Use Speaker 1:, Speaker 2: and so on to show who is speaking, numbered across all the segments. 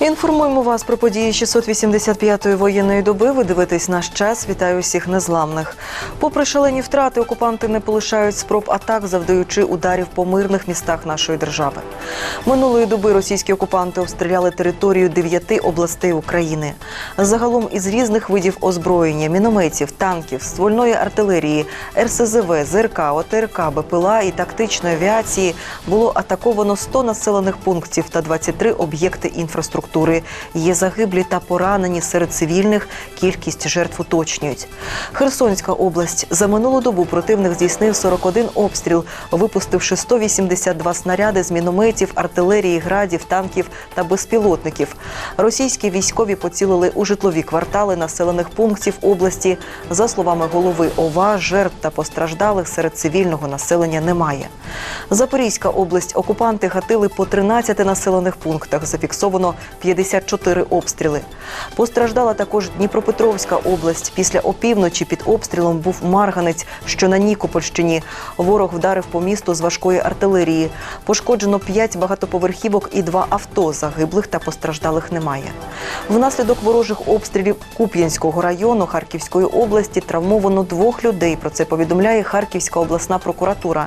Speaker 1: Інформуємо вас про події 685-ї воєнної доби. Ви дивитесь наш час. Вітаю усіх незламних. Попри шалені втрати, окупанти не полишають спроб атак, завдаючи ударів по мирних містах нашої держави. Минулої доби російські окупанти обстріляли територію дев'яти областей України. Загалом із різних видів озброєння, мінометів, танків, ствольної артилерії, РСЗВ, ЗРК, ОТРК, БПЛА і тактичної авіації було атаковано 100 населених пунктів та 23 об'єкти інфраструктури. Є загиблі та поранені серед цивільних. Кількість жертв уточнюють. Херсонська область за минулу добу противник здійснив 41 обстріл, випустивши 182 снаряди з мінометів, артилерії, градів, танків та безпілотників. Російські військові поцілили у житлові квартали населених пунктів області. За словами голови ОВА, жертв та постраждалих серед цивільного населення немає. Запорізька область окупанти гатили по 13 населених пунктах. Зафіксовано 54 обстріли. Постраждала також Дніпропетровська область. Після опівночі під обстрілом був Марганець, що на Нікопольщині. Ворог вдарив по місту з важкої артилерії. Пошкоджено 5 багатоповерхівок і 2 авто. Загиблих та постраждалих немає. Внаслідок ворожих обстрілів Куп'янського району Харківської області травмовано двох людей. Про це повідомляє Харківська обласна прокуратура.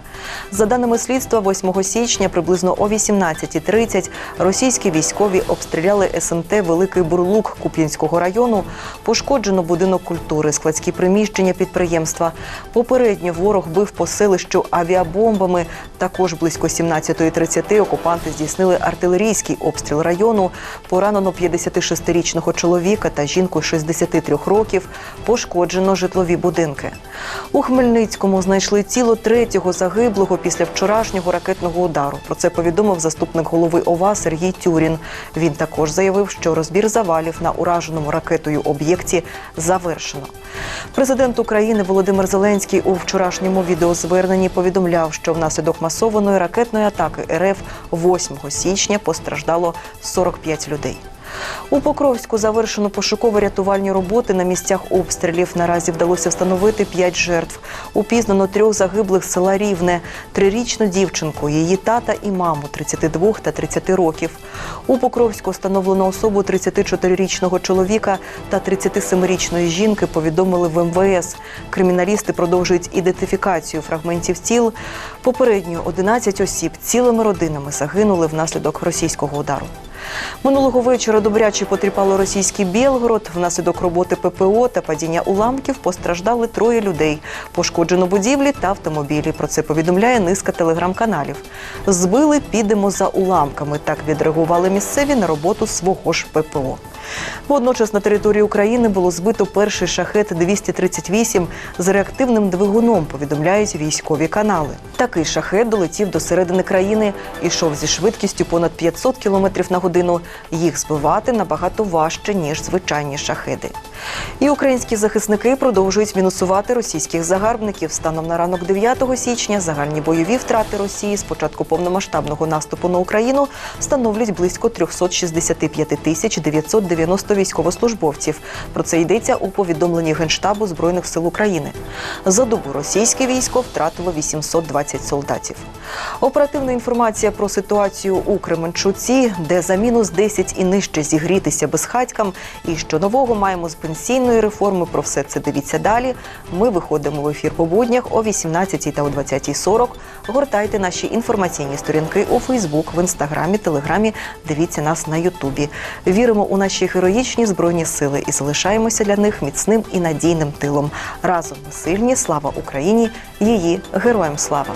Speaker 1: За даними слідства, 8 січня приблизно о 18.30 російські військові обстріляли СМТ Великий Бурлук Куп'янського району. Пошкоджено будинок культури, складські приміщення підприємства. Попередньо ворог бив по селищу авіабомбами. Також близько 17.30 окупанти здійснили артилерійський обстріл району. Поранено 56-річного чоловіка та жінку 63 років. Пошкоджено житлові будинки. У Хмельницькому знайшли тіло третього загиблого після вчорашнього ракетного удару. Про це повідомив заступник голови ОВА Сергій Тюрін. Він також заявив, що розбір завалів на ураженому ракетою об'єкті завершено. Президент України Володимир Зеленський у вчорашньому відеозверненні повідомляв, що внаслідок масованої ракетної атаки РФ 8 січня постраждало 45 людей. У Покровську завершено пошуково-рятувальні роботи на місцях обстрілів. Наразі вдалося встановити п'ять жертв. Упізнано трьох загиблих села Рівне, трирічну дівчинку, її тата і маму 32 та 30 років. У Покровську встановлено особу 34-річного чоловіка та 37-річної жінки. Повідомили в МВС. Криміналісти продовжують ідентифікацію фрагментів тіл. Попередньо 11 осіб цілими родинами загинули внаслідок російського удару. Минулого вечора добряче потріпало російський Білгород. Внаслідок роботи ППО та падіння уламків постраждали троє людей. Пошкоджено будівлі та автомобілі. Про це повідомляє низка телеграм-каналів. Збили, підемо за уламками. Так відреагували місцеві на роботу свого ж ППО. Водночас на території України було збито перший шахет 238 з реактивним двигуном. Повідомляють військові канали. Такий шахет долетів до середини країни, ішов зі швидкістю понад 500 км на годину. Їх збивати набагато важче ніж звичайні шахеди. І українські захисники продовжують мінусувати російських загарбників. Станом на ранок 9 січня загальні бойові втрати Росії з початку повномасштабного наступу на Україну становлять близько 365 тисяч 990 військовослужбовців. Про це йдеться у повідомленні Генштабу Збройних сил України. За добу російське військо втратило 820 солдатів. Оперативна інформація про ситуацію у Кременчуці, де за мінус 10 і нижче зігрітися безхатькам. І що нового маємо з пенсійної реформи. Про все це дивіться далі. Ми виходимо в ефір по буднях о 18 та о 20.40. Гортайте наші інформаційні сторінки у Фейсбук, в інстаграмі, телеграмі. Дивіться нас на Ютубі. Віримо у наші героїчні збройні сили і залишаємося для них міцним і надійним тилом. Разом ми сильні. Слава Україні! Її героям слава!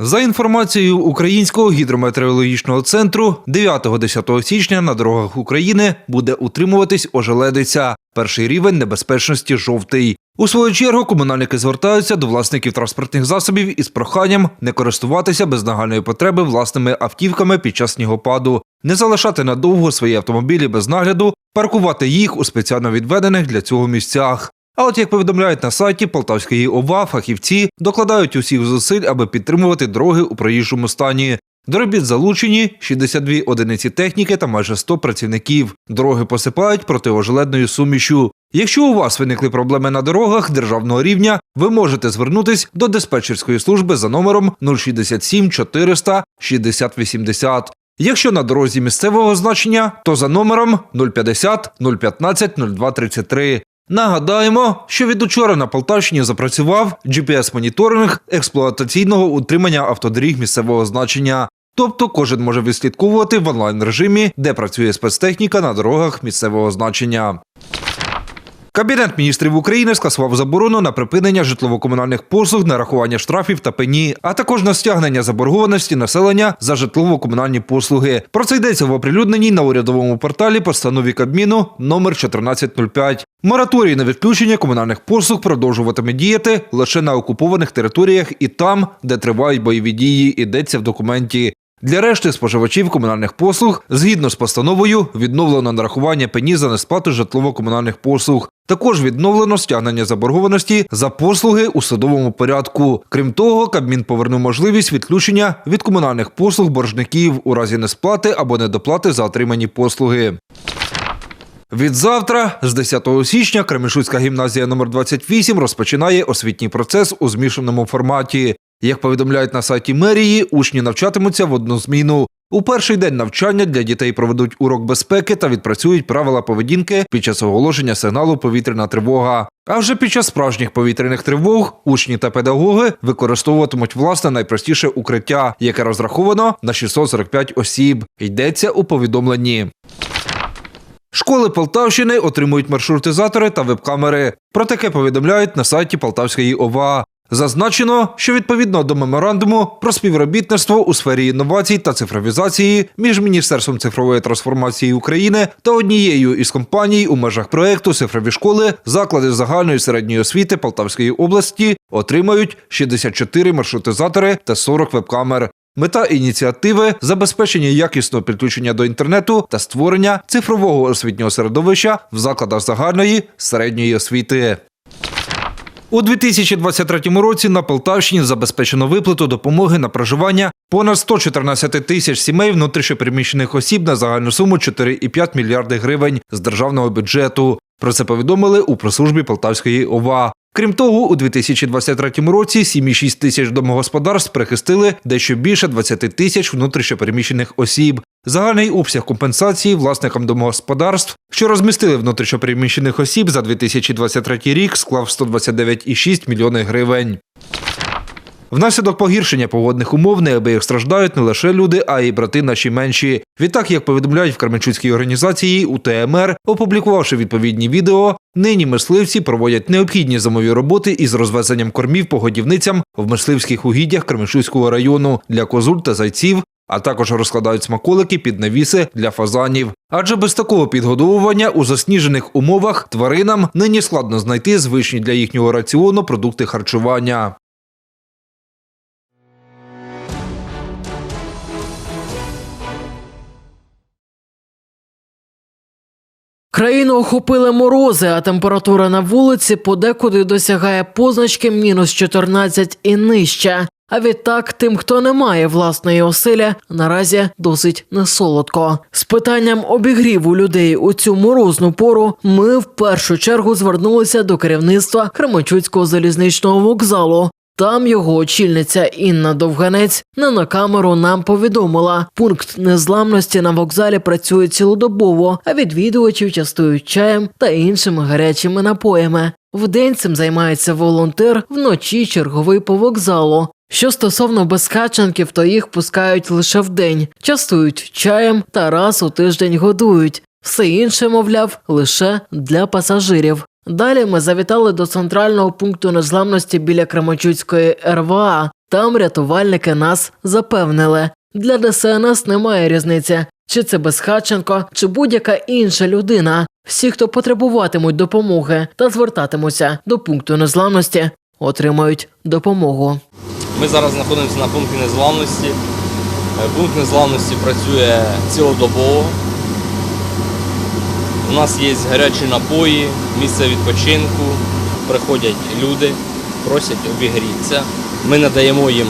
Speaker 2: За інформацією Українського гідрометеорологічного центру, 9-10 січня на дорогах України буде утримуватись ожеледиця. Перший рівень небезпечності жовтий. У свою чергу комунальники звертаються до власників транспортних засобів із проханням не користуватися без нагальної потреби власними автівками під час снігопаду, не залишати надовго свої автомобілі без нагляду, паркувати їх у спеціально відведених для цього місцях. А от як повідомляють на сайті Полтавської ОВА, фахівці докладають усіх зусиль, аби підтримувати дороги у проїжджому стані. До робіт залучені 62 одиниці техніки та майже 100 працівників. Дороги посипають протиожеледною сумішю. Якщо у вас виникли проблеми на дорогах державного рівня, ви можете звернутись до диспетчерської служби за номером 067 400 60 80. Якщо на дорозі місцевого значення, то за номером 050 015 0233. Нагадаємо, що від учора на Полтавщині запрацював GPS-моніторинг експлуатаційного утримання автодоріг місцевого значення. Тобто кожен може відслідковувати в онлайн режимі, де працює спецтехніка на дорогах місцевого значення. Кабінет міністрів України скасував заборону на припинення житлово-комунальних послуг, нарахування штрафів та пені, а також на стягнення заборгованості населення за житлово-комунальні послуги. Про це йдеться в оприлюдненій на урядовому порталі постанові Кабміну номер 1405. Мораторій на відключення комунальних послуг продовжуватиме діяти лише на окупованих територіях і там, де тривають бойові дії, йдеться в документі. Для решти споживачів комунальних послуг, згідно з постановою, відновлено нарахування пені за несплату житлово-комунальних послуг. Також відновлено стягнення заборгованості за послуги у судовому порядку. Крім того, Кабмін повернув можливість відключення від комунальних послуг боржників у разі несплати або недоплати за отримані послуги. Від завтра, з 10 січня, Кременчуцька гімназія номер 28 розпочинає освітній процес у змішаному форматі. Як повідомляють на сайті мерії, учні навчатимуться в одну зміну. У перший день навчання для дітей проведуть урок безпеки та відпрацюють правила поведінки під час оголошення сигналу повітряна тривога. А вже під час справжніх повітряних тривог учні та педагоги використовуватимуть власне найпростіше укриття, яке розраховано на 645 осіб. Йдеться у повідомленні. Школи Полтавщини отримують маршрутизатори та веб-камери. Про таке повідомляють на сайті Полтавської ОВА. Зазначено, що відповідно до меморандуму про співробітництво у сфері інновацій та цифровізації між Міністерством цифрової трансформації України та однією із компаній у межах проекту цифрові школи заклади загальної середньої освіти Полтавської області отримають 64 маршрутизатори та 40 веб-камер. Мета ініціативи забезпечення якісного підключення до інтернету та створення цифрового освітнього середовища в закладах загальної середньої освіти. У 2023 році на Полтавщині забезпечено виплату допомоги на проживання понад 114 тисяч сімей внутрішньопереміщених осіб на загальну суму 4,5 мільярди гривень з державного бюджету. Про це повідомили у прес-службі Полтавської ОВА. Крім того, у 2023 році 7,6 тисяч домогосподарств прихистили дещо більше 20 тисяч внутрішньопереміщених осіб. Загальний обсяг компенсації власникам домогосподарств, що розмістили внутрішньопереміщених осіб за 2023 рік, склав 129,6 мільйони гривень. Внаслідок погіршення погодних умов неабияк страждають не лише люди, а й брати наші менші. Відтак, як повідомляють в Кременчуцькій організації УТМР, опублікувавши відповідні відео, нині мисливці проводять необхідні зимові роботи із розвезенням кормів по годівницям в мисливських угіддях Кременчуцького району для козуль та зайців. А також розкладають смаколики під навіси для фазанів. Адже без такого підгодовування у засніжених умовах тваринам нині складно знайти звичні для їхнього раціону продукти харчування.
Speaker 3: Країну охопили морози, а температура на вулиці подекуди досягає позначки мінус 14 і нижче. А відтак, тим, хто не має власної оселі, наразі досить несолодко. З питанням обігріву людей у цю морозну пору ми в першу чергу звернулися до керівництва Кременчуцького залізничного вокзалу. Там його очільниця Інна Довганець не на камеру нам повідомила. Пункт незламності на вокзалі працює цілодобово, а відвідувачів частують чаєм та іншими гарячими напоями. Вдень цим займається волонтер, вночі черговий по вокзалу. Що стосовно безхатченків, то їх пускають лише вдень, частують чаєм та раз у тиждень годують. Все інше, мовляв, лише для пасажирів. Далі ми завітали до центрального пункту незламності біля Кременчуцької РВА. Там рятувальники нас запевнили. Для ДСНС немає різниці, чи це Безхатченко, чи будь-яка інша людина. Всі, хто потребуватимуть допомоги та звертатимуться до пункту незламності, отримають допомогу.
Speaker 4: Ми зараз знаходимося на пункті незламності. Пункт незламності працює цілодобово. У нас є гарячі напої, місце відпочинку. Приходять люди, просять обігрітися. Ми надаємо їм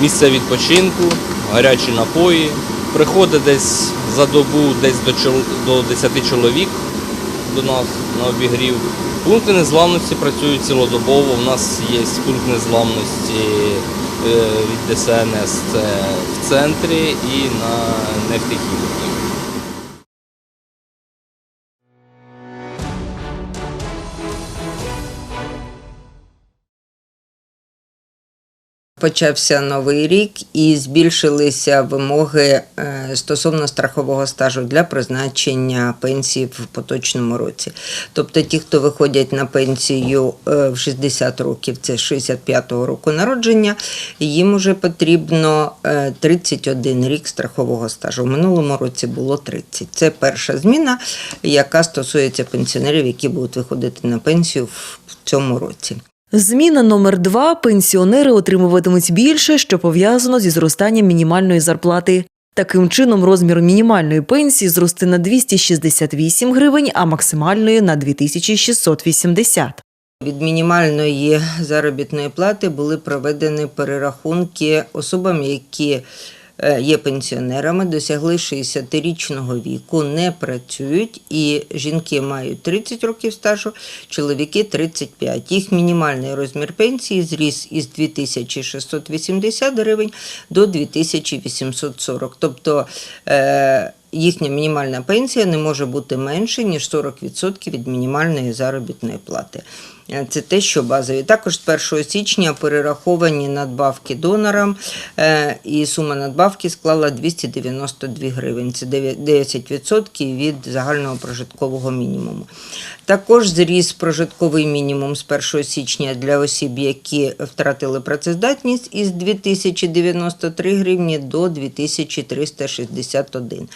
Speaker 4: місце відпочинку, гарячі напої. Приходить десь за добу десь до, чол- до 10 чоловік до нас на обігрів. Пункти незламності працюють цілодобово. У нас є пункт незламності е, від ДСНС це в центрі і на нефтехіміки.
Speaker 5: Почався новий рік і збільшилися вимоги е, стосовно страхового стажу для призначення пенсії в поточному році. Тобто ті, хто виходять на пенсію е, в 60 років, це 65-го року народження, їм уже потрібно е, 31 рік страхового стажу. В минулому році було 30. Це перша зміна, яка стосується пенсіонерів, які будуть виходити на пенсію в цьому році.
Speaker 1: Зміна номер два: пенсіонери отримуватимуть більше, що пов'язано зі зростанням мінімальної зарплати. Таким чином, розмір мінімальної пенсії зросте на 268 гривень, а максимальної на 2680.
Speaker 5: Від мінімальної заробітної плати були проведені перерахунки особам, які є пенсіонерами, досягли 60-річного віку, не працюють, і жінки мають 30 років стажу, чоловіки 35. Їх мінімальний розмір пенсії зріс із 2680 гривень до 2840. Тобто е, їхня мінімальна пенсія не може бути менше, ніж 40% від мінімальної заробітної плати. Е, Це те, що базові. Також з 1 січня перераховані надбавки донорам, е, і сума надбавки склала 292 гривень. Це 10% від загального прожиткового мінімуму. Також зріс прожитковий мінімум з 1 січня для осіб, які втратили працездатність із 2093 гривні до 2361.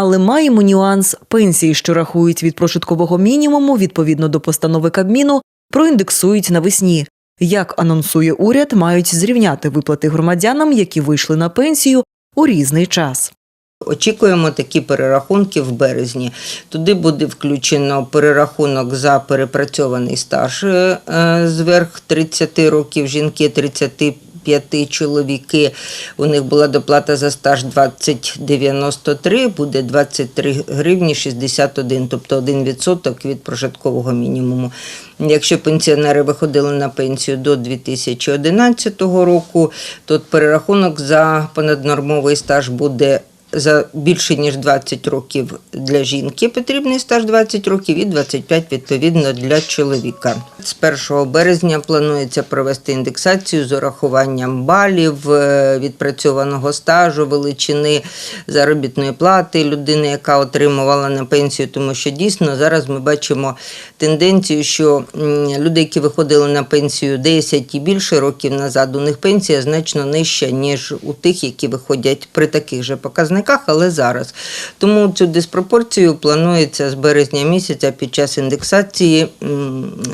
Speaker 1: Але маємо нюанс пенсії, що рахують від прожиткового мінімуму відповідно до постанови Кабміну, проіндексують навесні. Як анонсує уряд, мають зрівняти виплати громадянам, які вийшли на пенсію у різний час.
Speaker 5: Очікуємо такі перерахунки в березні. Туди буде включено перерахунок за перепрацьований стаж е, зверх 30 років, жінки 35 чоловіки. У них була доплата за стаж 2093, буде 23 гривні 61, тобто 1% від прожиткового мінімуму. Якщо пенсіонери виходили на пенсію до 2011 року, то перерахунок за понаднормовий стаж буде за більше ніж 20 років для жінки потрібний стаж 20 років і 25 відповідно для чоловіка. З 1 березня планується провести індексацію з урахуванням балів е, відпрацьованого стажу, величини заробітної плати людини, яка отримувала на пенсію, тому що дійсно зараз ми бачимо тенденцію, що люди, які виходили на пенсію 10 і більше років назад, у них пенсія значно нижча, ніж у тих, які виходять при таких же показниках, але зараз. Тому цю диспропорцію планується з березня місяця під час індексації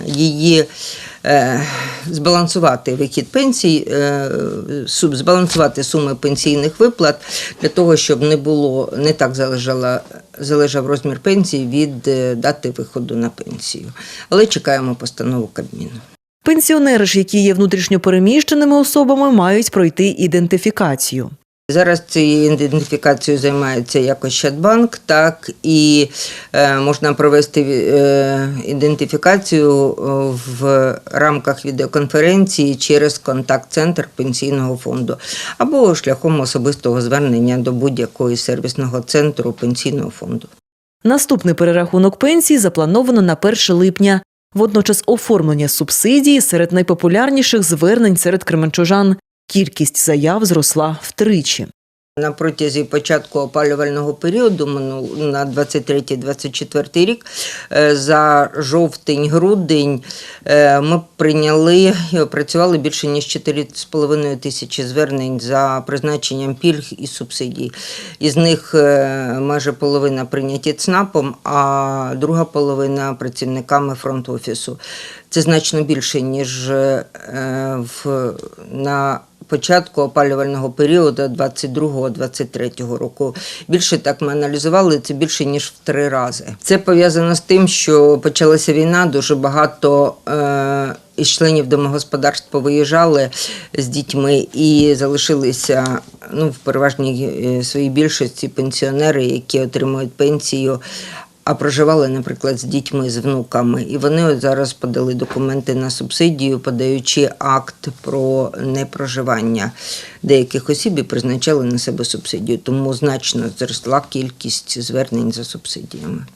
Speaker 5: її. е, Збалансувати вихід пенсій, е, збалансувати суми пенсійних виплат для того, щоб не було не так залежала, залежав розмір пенсії від е, дати виходу на пенсію. Але чекаємо постанову Кабміну.
Speaker 1: Пенсіонери ж, які є внутрішньопереміщеними особами, мають пройти ідентифікацію.
Speaker 5: Зараз цією ідентифікацією займається як Ощадбанк, так і е, можна провести е, ідентифікацію е, в рамках відеоконференції через контакт-центр пенсійного фонду або шляхом особистого звернення до будь-якого сервісного центру пенсійного фонду.
Speaker 1: Наступний перерахунок пенсій заплановано на 1 липня. Водночас оформлення субсидії серед найпопулярніших звернень серед кременчужан. Кількість заяв зросла втричі.
Speaker 5: На протязі початку опалювального періоду на 23-24 рік е, за жовтень-грудень е, ми прийняли і опрацювали більше ніж 4,5 тисячі звернень за призначенням пільг і субсидій. Із них е, майже половина прийняті ЦНАПом, а друга половина працівниками фронт-офісу. Це значно більше, ніж в, на початку опалювального періоду 22-23 року. Більше так ми аналізували, це більше ніж в три рази. Це пов'язано з тим, що почалася війна, дуже багато е, із членів домогосподарств повиїжджали з дітьми і залишилися ну, в переважній е, своїй більшості пенсіонери, які отримують пенсію. А проживали, наприклад, з дітьми, з внуками, і вони от зараз подали документи на субсидію, подаючи акт про непроживання деяких осіб і призначали на себе субсидію. Тому значно зросла кількість звернень за субсидіями.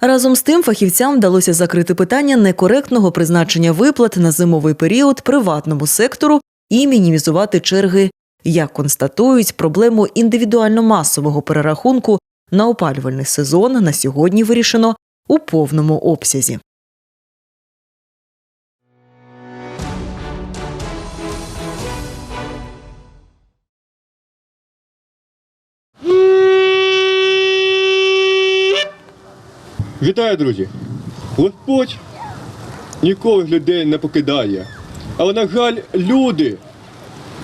Speaker 1: Разом з тим, фахівцям вдалося закрити питання некоректного призначення виплат на зимовий період приватному сектору і мінімізувати черги. Як констатують, проблему індивідуально-масового перерахунку на опалювальний сезон на сьогодні вирішено у повному обсязі.
Speaker 6: Вітаю, друзі! Господь ніколи людей не покидає. Але, на жаль, люди,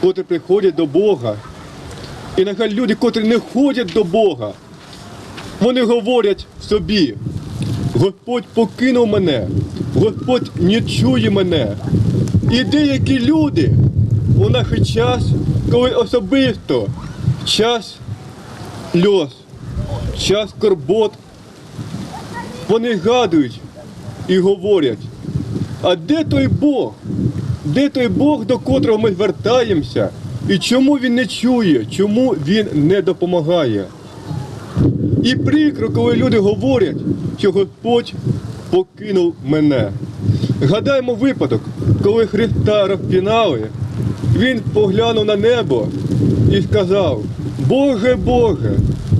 Speaker 6: котрі приходять до Бога, і, на жаль, люди, котрі не ходять до Бога, вони говорять собі, Господь покинув мене, Господь не чує мене. І деякі люди у наш час, коли особисто час сльоз, час скорбот, вони гадують і говорять, а де той Бог? Де той Бог, до котрого ми звертаємося? І чому він не чує, чому він не допомагає? І прикро, коли люди говорять, що Господь покинув мене. Гадаємо випадок, коли Христа розпінали, він поглянув на небо і сказав: Боже Боже,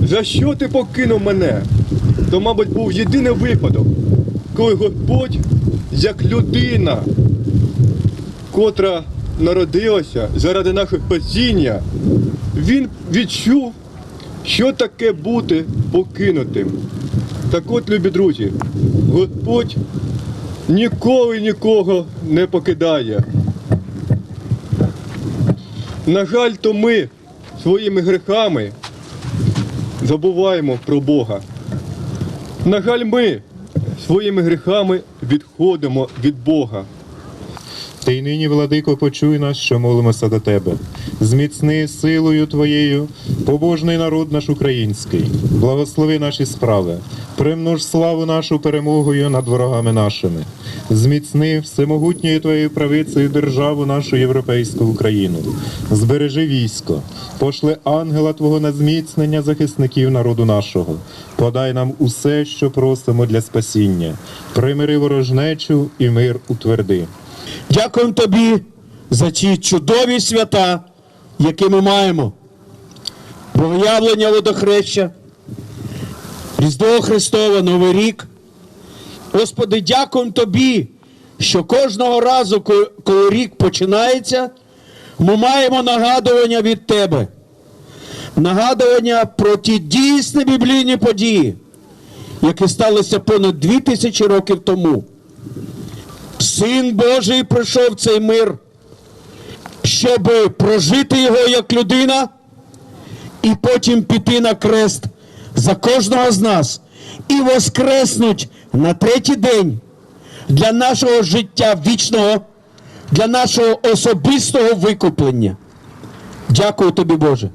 Speaker 6: за що ти покинув мене? То, мабуть, був єдиний випадок, коли Господь, як людина, котра народилася заради нашого спасіння, він відчув, що таке бути покинутим. Так от, любі друзі, Господь ніколи нікого не покидає. На жаль, то ми своїми грехами забуваємо про Бога. На жаль, ми своїми гріхами відходимо від Бога.
Speaker 7: Ти й нині, владико, почуй нас, що молимося до тебе. Зміцни силою Твоєю, побожний народ наш український, благослови наші справи, примнож славу нашу перемогою над ворогами нашими. Зміцни всемогутньою Твоєю правицею державу нашу європейську Україну. Збережи військо, пошли ангела Твого на зміцнення захисників народу нашого. Подай нам усе, що просимо для спасіння. Примири ворожнечу і мир утверди.
Speaker 8: Дякуємо тобі за ці чудові свята, які ми маємо. Богоявлення водохреща, Різдво Христове, Новий рік. Господи, дякуємо тобі, що кожного разу, коли рік починається, ми маємо нагадування від тебе. Нагадування про ті дійсні біблійні події, які сталися понад дві тисячі років тому. Син Божий прийшов в цей мир, щоб прожити його як людина і потім піти на крест за кожного з нас і воскреснуть на третій день для нашого життя вічного, для нашого особистого викуплення. Дякую тобі, Боже.